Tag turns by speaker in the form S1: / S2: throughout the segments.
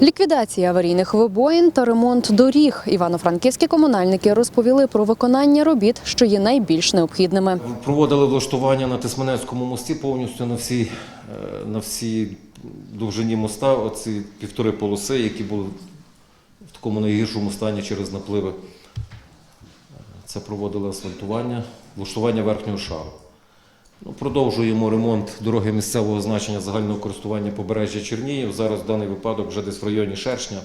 S1: Ліквідація аварійних вибоїн та ремонт доріг. Івано-франківські комунальники розповіли про виконання робіт, що є найбільш необхідними.
S2: Проводили влаштування на Тисменецькому мості повністю на всій, е, на всій довжині моста, оці півтори полоси, які були в такому найгіршому стані через напливи. Це проводили асфальтування, влаштування верхнього шару. Ну, продовжуємо ремонт дороги місцевого значення загального користування побережжя Чернігів. Зараз в даний випадок вже десь в районі Шершня,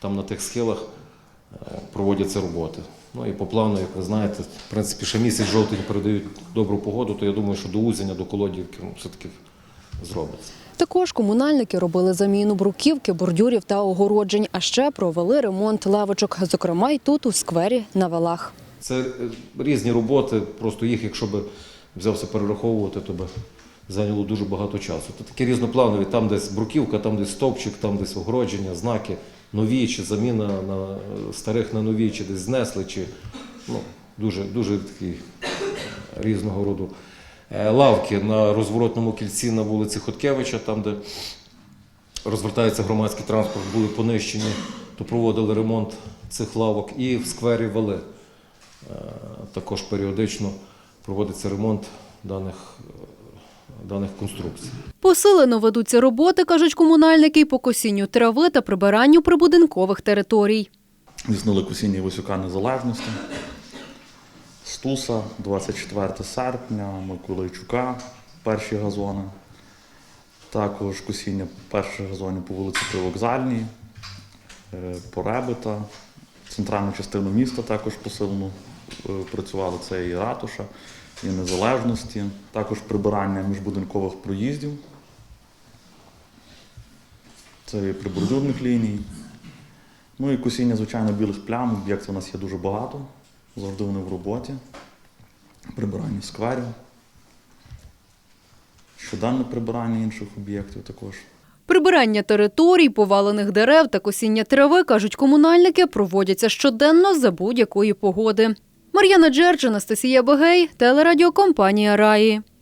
S2: там на тих схилах е, проводяться роботи. Ну і по плану, як ви знаєте, в принципі, ще місяць жовтень передають добру погоду, то я думаю, що до Узеня, до Колодівки ну, все-таки зробиться.
S1: Також комунальники робили заміну бруківки, бордюрів та огороджень, а ще провели ремонт лавочок, зокрема й тут у сквері на валах.
S2: Це е, різні роботи, просто їх, якщо би взявся перераховувати, то зайняло дуже багато часу. То такі різнопланові, там десь бруківка, там десь стовпчик, там десь огородження, знаки, нові чи заміна на е, старих на нові, чи десь знесли, чи ну, дуже, дуже такі е, різного роду. Е, Лавки на розворотному кільці на вулиці Хоткевича, там, де розвертається громадський транспорт, були понищені, то проводили ремонт цих лавок. І в сквері вали е, також періодично проводиться ремонт даних, даних конструкцій.
S1: Посилено ведуться роботи, кажуть комунальники, по косінню трави та прибиранню прибудинкових територій.
S3: Здійснили косіння Висюка Незалежності, Стуса, 24 серпня, Миколайчука, перші газони. Також косіння перших газонів по вулиці Привокзальній, е, Поребита, центральну частину міста також посилено е, працювали. Це і ратуша, і незалежності, також прибирання міжбудинкових проїздів. Це і прибордюрних ліній. Ну і косіння, звичайно, білих плям. Об'єктів у нас є дуже багато. Завжди вони в роботі. Прибирання скверів. Щоденне прибирання інших об'єктів також.
S1: Прибирання територій, повалених дерев та косіння трави, кажуть комунальники, проводяться щоденно за будь-якої погоди. Мар'яна Джердж, Анастасія Бегей, телерадіокомпанія Раї.